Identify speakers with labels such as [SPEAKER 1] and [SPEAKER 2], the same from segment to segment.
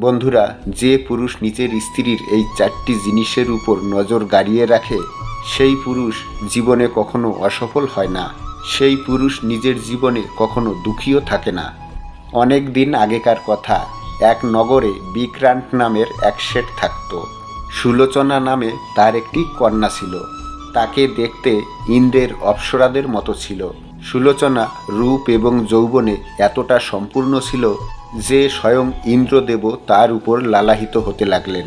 [SPEAKER 1] বন্ধুরা, যে পুরুষ নিজের স্ত্রীর এই চারটি জিনিসের উপর নজর গাড়িয়ে রাখে, সেই পুরুষ জীবনে কখনো অসফল হয় না। সেই পুরুষ নিজের জীবনে কখনো দুঃখীও থাকে না। অনেক দিন আগেকার কথা, এক নগরে বিক্রান্ত নামের এক শেঠ থাকত। সুলোচনা নামে তার একটি কন্যা ছিল। তাকে দেখতে ইন্দ্রের অপ্সরাদের মতো ছিল। সুলোচনা রূপ এবং যৌবনে এতটা সম্পূর্ণ ছিল যে স্বয়ং ইন্দ্রদেব তার উপর লালাহিত হতে লাগলেন।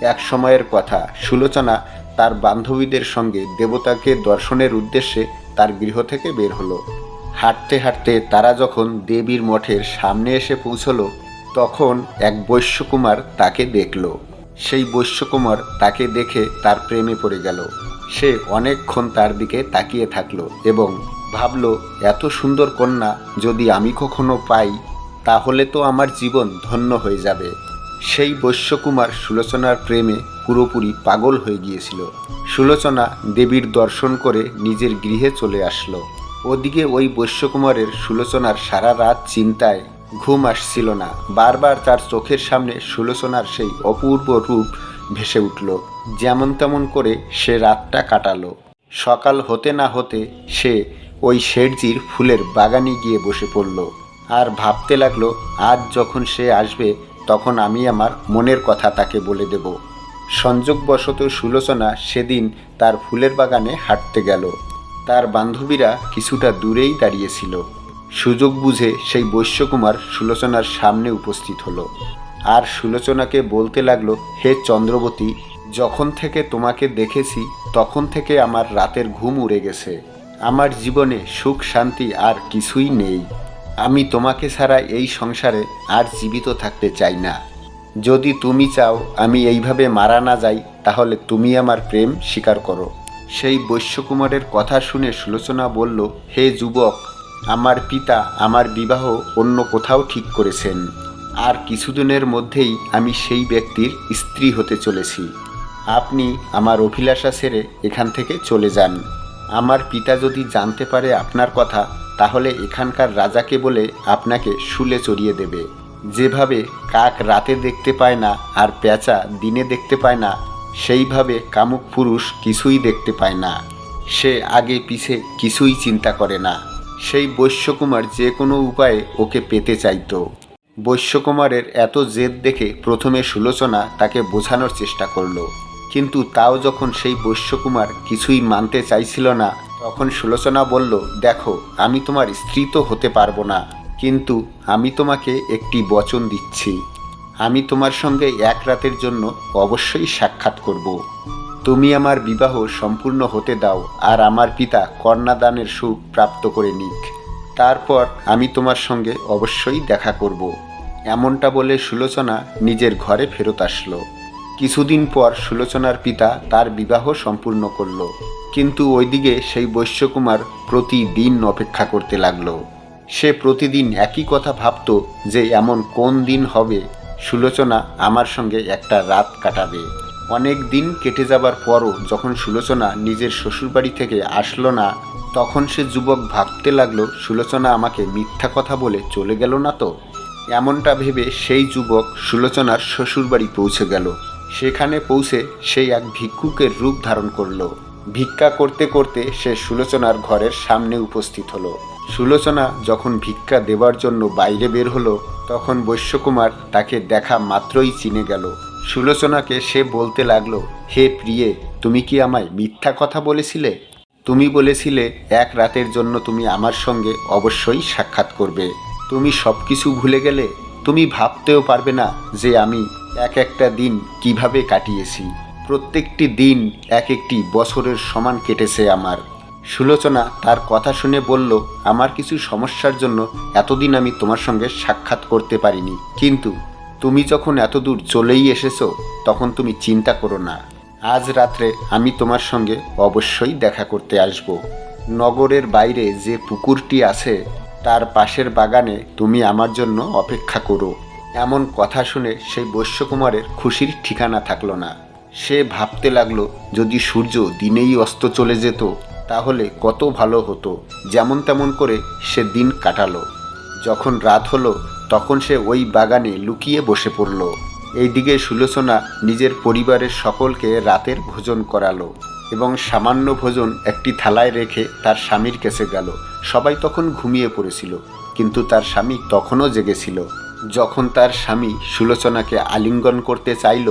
[SPEAKER 1] এক সময়ের কথা, সুলোচনা তার বান্ধবীদের সঙ্গে দেবতাকে দর্শনের উদ্দেশ্যে তার গৃহ থেকে বের হলো। হাঁটতে হাঁটতে তারা যখন দেবীর মঠের সামনে এসে পৌঁছল, তখন এক বৈশ্যকুমার তাকে দেখল। সেই বৈশ্যকুমার তাকে দেখে তার প্রেমে পড়ে গেল। সে অনেকক্ষণ তার দিকে তাকিয়ে থাকল এবং ভাবল, এত সুন্দর কন্যা যদি আমি কখনো পাই তাহলে তো আমার জীবন ধন্য হয়ে যাবে। সেই বৈশ্যকুমার সুলোচনার প্রেমে পুরোপুরি পাগল হয়ে গিয়েছিল। সুলোচনা দেবীর দর্শন করে নিজের গৃহে চলে আসলো। ওদিকে ওই বৈশ্যকুমারের সুলোচনার সারা রাত চিন্তায় ঘুম আসছিল না। বারবার তার চোখের সামনে সুলোচনার সেই অপূর্ব রূপ ভেসে উঠল। যেমন তেমন করে সে রাতটা কাটালো। সকাল হতে না হতে সে ওই শেঠজির ফুলের বাগানে গিয়ে বসে পড়ল। আর ভাবতে লাগল, আজ যখন সে আসবে, তখন আমি আমার মনের কথা তাকে বলে দেব। সংযোগবশত সুলোচনা সেদিন তার ফুলের বাগানে হাঁটতে গেল। তার বান্ধবীরা কিছুটা দূরেই দাঁড়িয়েছিল। সুযোগ বুঝে সেই বৈশ্যকুমার সুলোচনার সামনে উপস্থিত হলো। আর সুলোচনাকে বলতে লাগল, হে চন্দ্রবতী, যখন থেকে তোমাকে দেখেছি, তখন থেকে আমার রাতের ঘুম উড়ে গেছে। আমার জীবনে সুখ, শান্তি আর কিছুই নেই। আমি তোমাকে ছাড়া এই সংসারে আর জীবিত থাকতে চাই না। যদি তুমি চাও আমি এইভাবে মারা না যাই, তাহলে তুমি আমার প্রেম স্বীকার করো। সেই বৈশ্যকুমারের কথা শুনে সুলোচনা বলল, হে যুবক, আমার পিতা আমার বিবাহ অন্য কোথাও ঠিক করেছেন। আর কিছুদিনের মধ্যেই আমি সেই ব্যক্তির স্ত্রী হতে চলেছি। আপনি আমার অভিলাষা ছেড়ে এখান থেকে চলে যান। আমার পিতা যদি জানতে পারে আপনার কথা তাহলে এখানকার রাজাকে বলে আপনাকে শুলে চড়িয়ে দেবে। যেভাবে কাক রাতে দেখতে পায় না আর পেঁচা দিনে দেখতে পায় না, সেইভাবে কামুক পুরুষ কিছুই দেখতে পায় না। সে আগে পিছে কিছুই চিন্তা করে না। সেই বৈশ্যকুমার যে কোনো উপায়ে ওকে পেতে চাইতো। বৈশ্যকুমারের এত জেদ দেখে প্রথমে সুলোচনা তাকে বোঝানোর চেষ্টা করল। কিন্তু তাও যখন সেই বৈশ্যকুমার কিছুই মানতে চাইছিল না তখন সুলোচনা বলল, দেখো, আমি তোমার স্ত্রী তো হতে পারব না, কিন্তু আমি তোমাকে একটি বচন দিচ্ছি। আমি তোমার সঙ্গে এক রাতের জন্য অবশ্যই সাক্ষাৎ করব। তুমি আমার বিবাহ সম্পূর্ণ হতে দাও আর আমার পিতা কন্যাদানের সুখ প্রাপ্ত করে নিক। তারপর আমি তোমার সঙ্গে অবশ্যই দেখা করব। এমনটা বলে সুলোচনা নিজের ঘরে ফেরত আসলো। কিছুদিন পর সুলোচনার পিতা তার বিবাহ সম্পূর্ণ করল। কিন্তু ওইদিকে সেই বৈশ্যকুমার প্রতিদিন অপেক্ষা করতে লাগল। সে প্রতিদিন একই কথা ভাবত যে এমন কোন দিন হবে, সুলোচনা আমার সঙ্গে একটা রাত কাটাবে। অনেক দিন কেটে যাবার পরও যখন সুলোচনা নিজের শ্বশুরবাড়ি থেকে আসলো না, তখন সে যুবক ভাবতে লাগল, সুলোচনা আমাকে মিথ্যা কথা বলে চলে গেল না তো? এমনটা ভেবে সেই যুবক সুলোচনার শ্বশুরবাড়ি পৌঁছে গেল। সেখানে পৌঁছে সেই এক ভিক্ষুকের রূপ ধারণ করল। ভিক্ষা করতে করতে সে সুলোচনার ঘরের সামনে উপস্থিত হলো। সুলোচনা যখন ভিক্ষা দেবার জন্য বাইরে বের হলো, তখন বৈশ্যকুমার তাকে দেখা মাত্রই চিনে গেল। সুলোচনাকে সে বলতে লাগল, হে প্রিয়ে, তুমি কি আমায় মিথ্যা কথা বলেছিলে? তুমি বলেছিলে এক রাতের জন্য তুমি আমার সঙ্গে অবশ্যই সাক্ষাৎ করবে। তুমি সব কিছু ভুলে গেলে তুমি ভাবতেও পারবে না যে আমি এক একটা দিন কীভাবে কাটিয়েছি। প্রত্যেকটি দিন এক একটি বছরের সমান কেটেছে আমার। সুলোচনা তার কথা শুনে বলল, আমার কিছু সমস্যার জন্য এতদিন আমি তোমার সঙ্গে সাক্ষাৎ করতে পারিনি। কিন্তু তুমি যখন এত দূর চলেই এসেছ, তখন তুমি চিন্তা করো না। আজ রাত্রে আমি তোমার সঙ্গে অবশ্যই দেখা করতে আসব। নগরের বাইরে যে পুকুরটি আছে, তার পাশের বাগানে তুমি আমার জন্য অপেক্ষা করো। এমন কথা শুনে সেই বৈশ্যকুমারের খুশির ঠিকানা থাকল না। সে ভাবতে লাগল, যদি সূর্য দিনেই অস্ত চলে যেত, তাহলে কত ভালো হতো। যেমন তেমন করে সে দিন কাটালো। যখন রাত হলো, তখন সে ওই বাগানে লুকিয়ে বসে পড়ল। এইদিকে সুলোচনা নিজের পরিবারের সকলকে রাতের ভোজন করালো এবং সামান্য ভোজন একটি থালায় রেখে তার স্বামীর কাছে গেল। সবাই তখন ঘুমিয়ে পড়েছিল, কিন্তু তার স্বামী তখনও জেগেছিল। যখন তার স্বামী সুলোচনাকে আলিঙ্গন করতে চাইল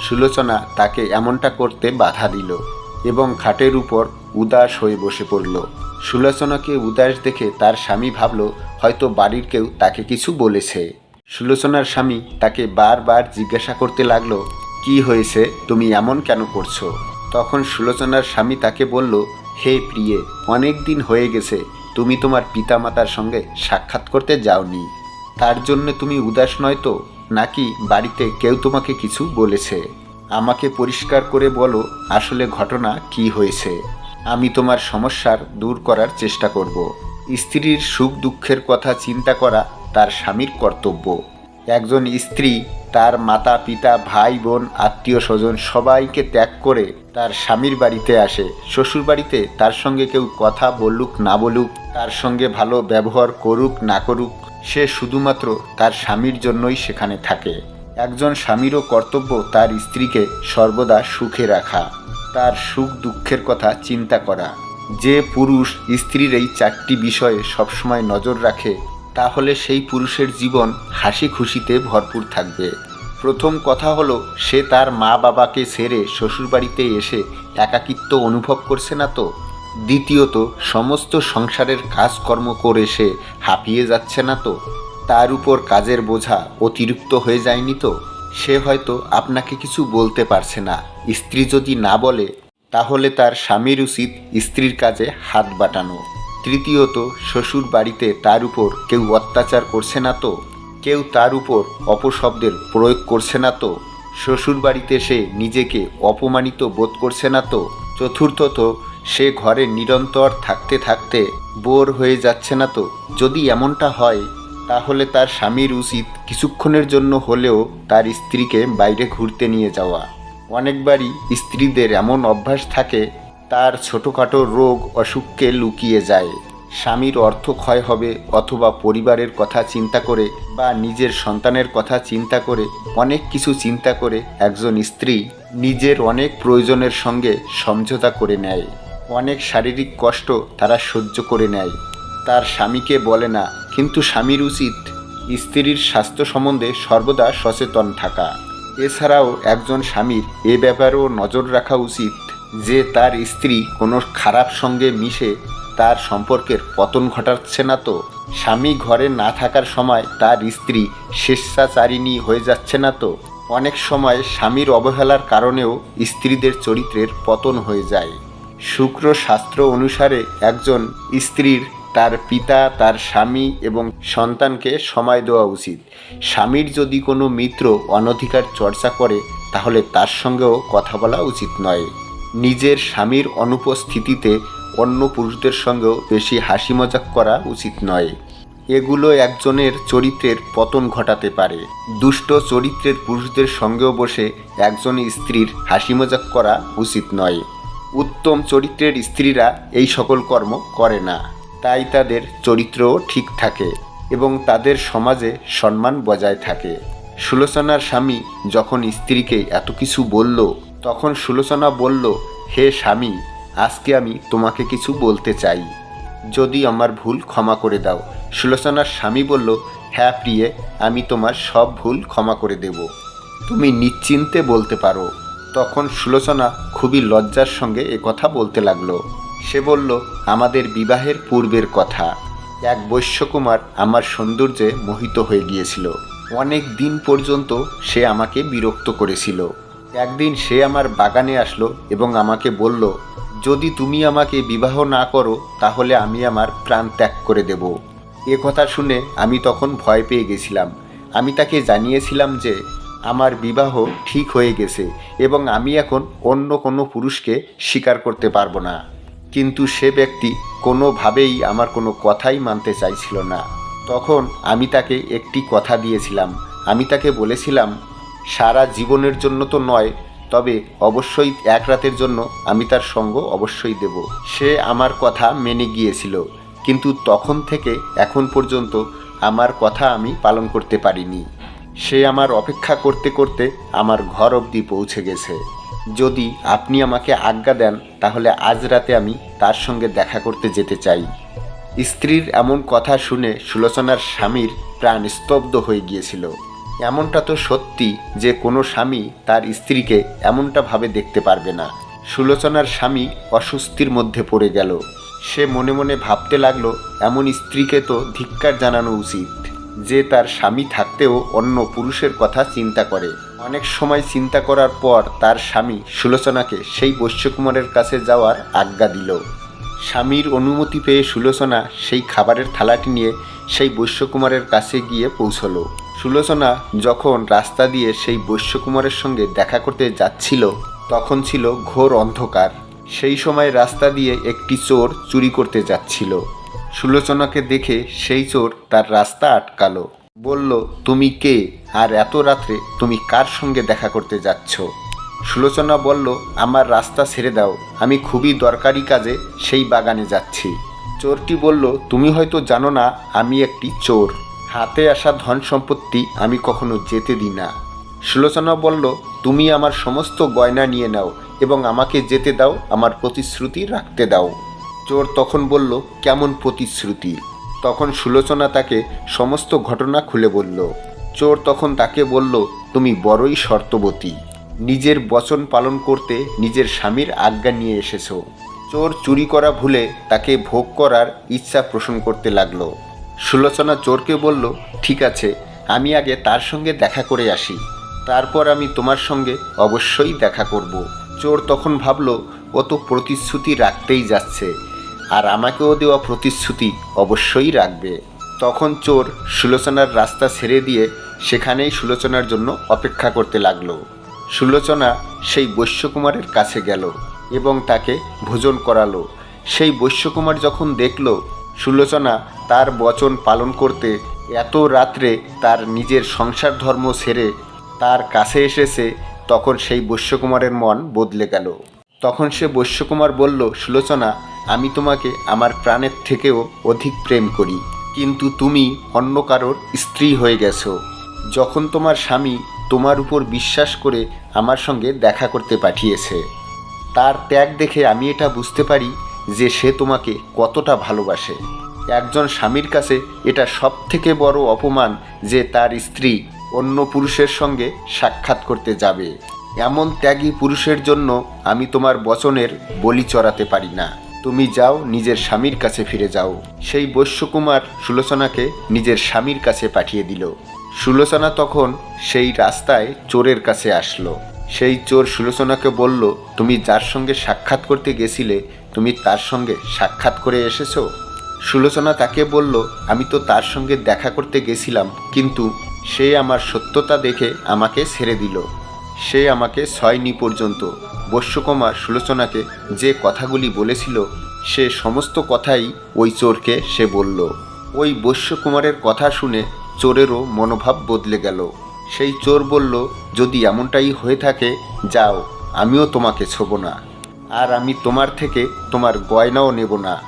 [SPEAKER 1] সুলোচনা তাকে এমনটা করতে বাধা দিল এবং খাটের উপর উদাস হয়ে বসে পড়ল। সুলোচনাকে উদাস দেখে তার স্বামী ভাবল, হয়তো বাড়ির কেউ তাকে কিছু বলেছে। সুলোচনার স্বামী তাকে বারবার জিজ্ঞাসা করতে লাগল, কি হয়েছে? তুমি এমন কেন করছ? তখন সুলোচনার স্বামী তাকে বলল, হে প্রিয়ে, অনেক দিন হয়ে গেছে, তুমি তোমার পিতামাতার সঙ্গে সাক্ষাৎ করতে যাওনি। তার জন্য তুমি উদাস নয় তো? নাকি বাড়িতে কেউ তোমাকে কিছু বলেছে? আমাকে পরিষ্কার করে বলো আসলে ঘটনা কি হয়েছে। আমি তোমার সমস্যার দূর করার চেষ্টা করব। স্ত্রীর সুখ দুঃখের কথা চিন্তা করা তার স্বামীর কর্তব্য। একজন স্ত্রী, তার মাতা, পিতা, ভাই, বোন, আত্মীয় স্বজন সবাইকে ত্যাগ করে তার স্বামীর বাড়িতে আসে। শ্বশুর বাড়িতে তার সঙ্গে কেউ কথা বলুক না বলুক, তার সঙ্গে ভালো ব্যবহার করুক না করুক সে শুধুমাত্র তার স্বামীর জন্যই সেখানে থাকে। একজন স্বামীরও কর্তব্য তার স্ত্রীকে সর্বদা সুখে রাখা, তার সুখ দুঃখের কথা চিন্তা করা। যে পুরুষ স্ত্রীর এই চারটি বিষয়ে সবসময় নজর রাখে, তাহলে সেই পুরুষের জীবন হাসি খুশিতে ভরপুর থাকবে। প্রথম কথা হলো, সে তার মা বাবাকে ছেড়ে শ্বশুরবাড়িতে এসে একাকিত্ব অনুভব করছে না তো? দ্বিতীয়ত, সমস্ত সংসারের কাজকর্ম করে সে হাঁপিয়ে যাচ্ছে না তো? তার উপর কাজের বোঝা অতিরিক্ত হয়ে যায়নি তো? সে হয়তো আপনাকে কিছু বলতে পারছে না। স্ত্রী যদি না বলে, তাহলে তার স্বামীর উচিত স্ত্রীর কাজে হাত বাটানো। তৃতীয়ত, শ্বশুর বাড়িতে তার উপর কেউ অত্যাচার করছে না তো? কেউ তার উপর অপশব্দের প্রয়োগ করছে না তো? শ্বশুর বাড়িতে সে নিজেকে অপমানিত বোধ করছে না তো? চতুর্থত সে ঘরে নিরন্তর থাকতে থাকতে বোর হয়ে যাচ্ছে না তো। যদি এমনটা হয়, তাহলে তার স্বামীর উচিত কিছুক্ষণের জন্য হলেও তার স্ত্রীকে বাইরে ঘুরতে নিয়ে যাওয়া। অনেকবারই স্ত্রীদের এমন অভ্যাস থাকে, তার ছোটোখাটো রোগ অসুখকে লুকিয়ে যায়। স্বামীর অর্থ ক্ষয় হবে অথবা পরিবারের কথা চিন্তা করে বা নিজের সন্তানের কথা চিন্তা করে, অনেক কিছু চিন্তা করে একজন স্ত্রী নিজের অনেক প্রয়োজনের সঙ্গে সমঝোতা করে নেয়। অনেক শারীরিক কষ্ট তারা সহ্য করে নেয়। তার স্বামীকে বলে না, কিন্তু স্বামীর উচিত স্ত্রীর স্বাস্থ্য সম্বন্ধে সর্বদা সচেতন থাকা। এছাড়াও একজন স্বামীর এ ব্যাপারেও নজর রাখা উচিত যে তার স্ত্রী কোনো খারাপ সঙ্গে মিশে তার সম্পর্কের পতন ঘটাচ্ছে না তো। স্বামী ঘরে না থাকার সময় তার স্ত্রী স্বেচ্ছাচারিণী হয়ে যাচ্ছে না তো। অনেক সময় স্বামীর অবহেলার কারণেও স্ত্রীদের চরিত্রের পতন হয়ে যায়। শুক্র শাস্ত্র অনুসারে একজন স্ত্রীর, তার পিতা, তার স্বামী এবং সন্তানকে সময় দেওয়া উচিত। স্বামীর যদি কোনো মিত্র অনধিকার চর্চা করে, তাহলে তার সঙ্গেও কথা বলা উচিত নয়। নিজের স্বামীর অনুপস্থিতিতে অন্য পুরুষদের সঙ্গেও বেশি হাসি মজাক করা উচিত নয়। এগুলো একজনের চরিত্রের পতন ঘটাতে পারে। দুষ্ট চরিত্রের পুরুষদের সঙ্গেও বসে একজন স্ত্রীর হাসি মজাক করা উচিত নয়। উত্তম চরিত্রের স্ত্রীরা এই সকল কর্ম করে না। তাই তাদের চরিত্রও ঠিক থাকে এবং তাদের সমাজে সম্মান বজায় থাকে। সুলোচনার স্বামী যখন স্ত্রীকে এত কিছু বলল, তখন সুলোচনা বলল, হে স্বামী, আজকে আমি তোমাকে কিছু বলতে চাই। যদি আমার ভুল ক্ষমা করে দাও। সুলোচনার স্বামী বলল হ্যাঁ প্রিয়ে, আমি তোমার সব ভুল ক্ষমা করে দেব। তুমি নিশ্চিন্তে বলতে পারো। তখন সুলোচনা খুবই লজ্জার সঙ্গে এ কথা বলতে লাগল। সে বলল, আমাদের বিবাহের পূর্বের কথা। এক বৈশ্যকুমার আমার সৌন্দর্যে মোহিত হয়ে গিয়েছিল। অনেক দিন পর্যন্ত সে আমাকে বিরক্ত করেছিল। একদিন সে আমার বাগানে আসলো এবং আমাকে বলল, যদি তুমি আমাকে বিবাহ না করো, তাহলে আমি আমার প্রাণ ত্যাগ করে দেব। এ কথা শুনে আমি তখন ভয় পেয়ে গেছিলাম। আমি তাকে জানিয়েছিলাম যে আমার বিবাহ ঠিক হয়ে গেছে এবং আমি এখন অন্য কোনো পুরুষকে স্বীকার করতে পারব না। কিন্তু সে ব্যক্তি কোনোভাবেই আমার কোনো কথাই মানতে চাইছিল না। তখন আমি তাকে একটি কথা দিয়েছিলাম। আমি তাকে বলেছিলাম, সারা জীবনের জন্য তো নয়, তবে অবশ্যই এক রাতের জন্য আমি তার সঙ্গ অবশ্যই দেব। সে আমার কথা মেনে গিয়েছিল, কিন্তু তখন থেকে এখন পর্যন্ত আমার কথা আমি পালন করতে পারিনি। সে আমার অপেক্ষা করতে করতে আমার ঘর অবধি পৌঁছে গেছে। যদি আপনি আমাকে আজ্ঞা দেন, তাহলে আজ রাতে আমি তার সঙ্গে দেখা করতে যেতে চাই। স্ত্রীর এমন কথা শুনে সুলোচনার স্বামীর প্রাণ স্তব্ধ হয়ে গিয়েছিল। এমনটা তো সত্যি যে কোনো স্বামী তার স্ত্রীকে এমনটা ভাবে দেখতে পারবে না। সুলোচনার স্বামী অস্বস্তির মধ্যে পড়ে গেল। সে মনে মনে ভাবতে লাগল, এমন স্ত্রীকে তো ধিক্কার জানানো উচিত। যে তার স্বামী থাকতেও অন্য পুরুষের কথা চিন্তা করে। অনেক সময় চিন্তা করার পর তার স্বামী সুলোচনাকে সেই বৈশ্যকুমারের কাছে যাওয়ার আজ্ঞা দিল। স্বামীর অনুমতি পেয়ে সুলোচনা সেই খাবারের থালাটি নিয়ে সেই বৈশ্যকুমারের কাছে গিয়ে পৌঁছলো। সুলোচনা যখন রাস্তা দিয়ে সেই বৈশ্যকুমারের সঙ্গে দেখা করতে যাচ্ছিল, তখন ছিল ঘোর অন্ধকার। সেই সময় রাস্তা দিয়ে একটি চোর চুরি করতে যাচ্ছিল। সুলোচনাকে দেখে সেই চোর তার রাস্তা আটকালো। বলল, তুমি কে? আর এত রাত্রে তুমি কার সঙ্গে দেখা করতে যাচ্ছ? সুলোচনা বলল, আমার রাস্তা ছেড়ে দাও, আমি খুবই দরকারি কাজে সেই বাগানে যাচ্ছি। চোরটি বলল, তুমি হয়তো জানো না, আমি একটি চোর। হাতে আসা ধন সম্পত্তি আমি কখনো যেতে দিই না। সুলোচনা বলল, তুমি আমার সমস্ত গয়না নিয়ে নাও এবং আমাকে যেতে দাও, আমার প্রতিশ্রুতি রাখতে দাও। চোর তখন বলল, কেমন প্রতিশ্রুতি? তখন সুলোচনা তাকে সমস্ত ঘটনা খুলে বলল। চোর তখন তাকে বলল, তুমি বড়ই শর্তবতী। নিজের বচন পালন করতে নিজের স্বামীর আজ্ঞা নিয়ে এসেছ। চোর চুরি করা ভুলে তাকে ভোগ করার ইচ্ছা পোষণ করতে লাগল। সুলোচনা চোরকে বলল, ঠিক আছে, আমি আগে তার সঙ্গে দেখা করে আসি। তারপর আমি তোমার সঙ্গে অবশ্যই দেখা করব। চোর তখন ভাবল, ও তো প্রতিশ্রুতি রাখতেই যাচ্ছে। আর আমাকেও দেওয়া প্রতিশ্রুতি অবশ্যই রাখবে। তখন চোর সুলোচনার রাস্তা ছেড়ে দিয়ে সেখানেই সুলোচনার জন্য অপেক্ষা করতে লাগল। সুলোচনা সেই বৈশ্যকুমারের কাছে গেল এবং তাকে ভোজন করালো। সেই বৈশ্যকুমার যখন দেখল, সুলোচনা তার বচন পালন করতে এত রাত্রে তার নিজের সংসার ধর্ম ছেড়ে তার কাছে এসেছে, তখন সেই বৈশ্যকুমারের মন বদলে গেল। তখন সে বৈশ্যকুমার বলল, সুলোচনা আমি তোমাকে আমার প্রাণের থেকেও অধিক প্রেম করি। কিন্তু তুমি অন্য কারোর স্ত্রী হয়ে গেছো। যখন তোমার স্বামী তোমার উপর বিশ্বাস করে আমার সঙ্গে দেখা করতে পাঠিয়েছে, তার ত্যাগ দেখে আমি এটা বুঝতে পারি যে সে তোমাকে কতটা ভালোবাসে। একজন স্বামীর কাছে এটা সব থেকে বড় অপমান যে তার স্ত্রী অন্য পুরুষের সঙ্গে সাক্ষাৎ করতে যাবে। এমন ত্যাগী পুরুষের জন্য আমি তোমার বচনের বলি চড়াতে পারি না। তুমি যাও, নিজের স্বামীর কাছে ফিরে যাও। সেই বৈশ্যকুমার সুলোচনাকে নিজের স্বামীর কাছে পাঠিয়ে দিল। সুলোচনা তখন সেই রাস্তায় চোরের কাছে আসলো। সেই চোর সুলোচনাকে বলল, তুমি যার সঙ্গে সাক্ষাৎ করতে গেছিলে, তুমি তার সঙ্গে সাক্ষাৎ করে এসেছ? সুলোচনা তাকে বলল, আমি তো তার সঙ্গে দেখা করতে গেছিলাম, কিন্তু সে আমার সত্যতা দেখে আমাকে ছেড়ে দিল। সে আমাকে ছয়নি পর্যন্ত বৈশ্যকুমার সুলোচনাকে যে কথাগুলি বলেছিল, সে সমস্ত কথাই ওই চোরকে সে বলল। ওই বৈশ্যকুমারের কথা শুনে চোরেরও মনোভাব বদলে গেল। সেই চোর বলল, যদি এমনটাই হয়ে থাকে, যাও, আমিও তোমাকে ছোব না। আর আমি তোমার থেকে তোমার গয়নাও নেব না।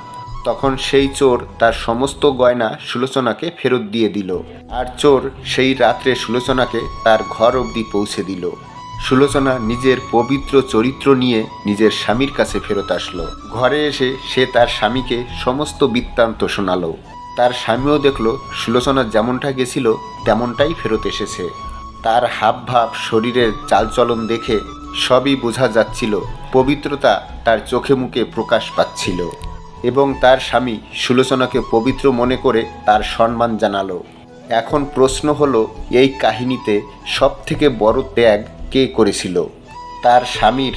[SPEAKER 1] তখন সেই চোর তার সমস্ত গয়না সুলোচনাকে ফেরত দিয়ে দিল। আর চোর সেই রাত্রে সুলোচনাকে তার ঘর অবধি পৌঁছে দিল। সুলোচনা নিজের পবিত্র চরিত্র নিয়ে নিজের স্বামীর কাছে ফেরত আসলো। ঘরে এসে সে তার স্বামীকে সমস্ত বৃত্তান্ত শোনালো। তার স্বামীও দেখল সুলোচনা যেমনটা গেছিল তেমনটাই ফেরত এসেছে। তার হাবভাব, শরীরের চালচলন দেখে সবই বোঝা যাচ্ছিল। পবিত্রতা তার চোখে মুখে প্রকাশ পাচ্ছিল এবং তার স্বামী সুলোচনাকে পবিত্র মনে করে তার সম্মান জানালো। এখন প্রশ্ন হলো, এই কাহিনীতে সবথেকে বড় ত্যাগ কে করেছিল? তার স্বামীর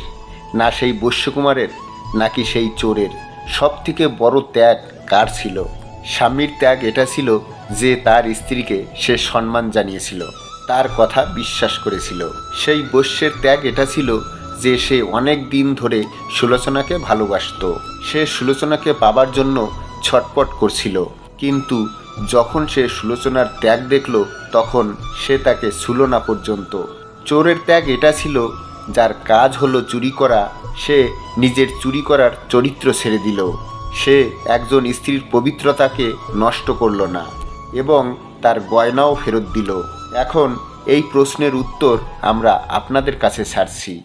[SPEAKER 1] না সেই বৈশ্যকুমারের, নাকি সেই চোরের? সব থেকে বড় ত্যাগ কার ছিল? স্বামীর ত্যাগ এটা ছিল যে তার স্ত্রীকে সে সম্মান জানিয়েছিল, তার কথা বিশ্বাস করেছিল। সেই বৈশ্যের ত্যাগ এটা ছিল যে সে অনেক দিন ধরে সুলোচনাকে ভালোবাসতো। সে সুলোচনাকে পাবার জন্য ছটপট করছিল। কিন্তু যখন সে সুলোচনার ত্যাগ দেখল, তখন সে তাকে ছুল না পর্যন্ত চোরের ত্যাগ এটা ছিল, যার কাজ হলো চুরি করা। সে নিজের চুরি করার চরিত্র ছেড়ে দিল। সে একজন স্ত্রীর পবিত্রতাকে নষ্ট করল না এবং তার গয়নাও ফেরত দিল। এখন এই প্রশ্নের উত্তর আমরা আপনাদের কাছে ছাড়ছি।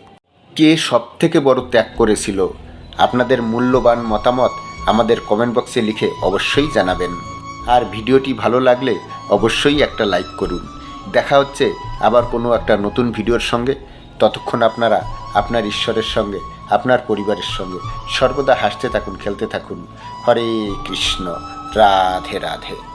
[SPEAKER 1] কে সব থেকে বড় ত্যাগ করেছিল? আপনাদের মূল্যবান মতামত আমাদের কমেন্ট বক্সে লিখে অবশ্যই জানাবেন। আর ভিডিওটি ভালো লাগলে অবশ্যই একটা লাইক করুন। দেখা হচ্ছে আবার কোনো একটা নতুন ভিডিওর সঙ্গে। ততক্ষণ আপনারা আপনার ঈশ্বরের সঙ্গে, আপনার পরিবারের সঙ্গে সর্বদা হাসতে থাকুন, খেলতে থাকুন। হরে কৃষ্ণ, রাধে রাধে।